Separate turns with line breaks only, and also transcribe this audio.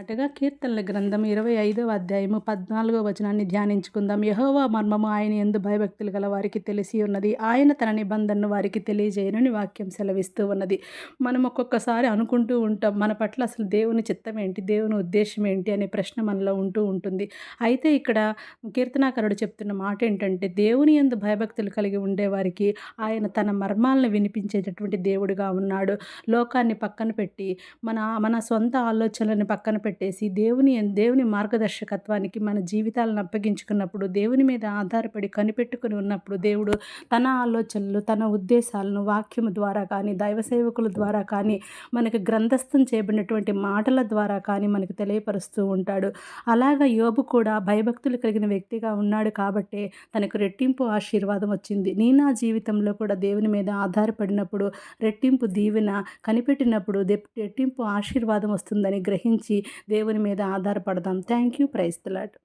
అటుగా కీర్తనల గ్రంథం ఇరవై ఐదవ అధ్యాయము పద్నాలుగో వచనాన్ని ధ్యానించుకుందాం. యహోవా మర్మము ఆయన ఎందు భయభక్తులు గల వారికి తెలిసి ఉన్నది. ఆయన తన నిబంధనను వారికి తెలియజేయనని వాక్యం సెలవిస్తూ ఉన్నది. మనం ఒక్కొక్కసారి అనుకుంటూ ఉంటాం మన పట్ల అసలు దేవుని చిత్తం ఏంటి? దేవుని ఉద్దేశం ఏంటి? అనే ప్రశ్న మనలో ఉంటూ ఉంటుంది. అయితే ఇక్కడ కీర్తనాకారుడు చెప్తున్న మాట ఏంటంటే దేవుని ఎందు భయభక్తులు కలిగి ఉండేవారికి ఆయన తన మర్మాలను వినిపించేటటువంటి దేవుడిగా ఉన్నాడు. లోకాన్ని పక్కన పెట్టి మన మన సొంత ఆలోచనలను పక్కన పెట్టి పెట్టేసి దేవుని దేవుని మార్గదర్శకత్వానికి మన జీవితాలను అప్పగించుకున్నప్పుడు దేవుని మీద ఆధారపడి కనిపెట్టుకుని ఉన్నప్పుడు దేవుడు తన ఆలోచనలు తన ఉద్దేశాలను వాక్యము ద్వారా కానీ దైవ సేవకుల ద్వారా కానీ మనకు గ్రంథస్థం చేయబడినటువంటి మాటల ద్వారా కానీ మనకు తెలియపరుస్తూ ఉంటాడు. అలాగ యోబు కూడా భయభక్తులు కలిగిన వ్యక్తిగా ఉన్నాడు కాబట్టే తనకు రెట్టింపు ఆశీర్వాదం వచ్చింది. నీ నా జీవితంలో కూడా దేవుని మీద ఆధారపడినప్పుడు రెట్టింపు దీవెన కనిపెట్టినప్పుడు రెట్టింపు ఆశీర్వాదం వస్తుందని గ్రహించి దేవుని మీద ఆధారపడదాం. Thank you praise lord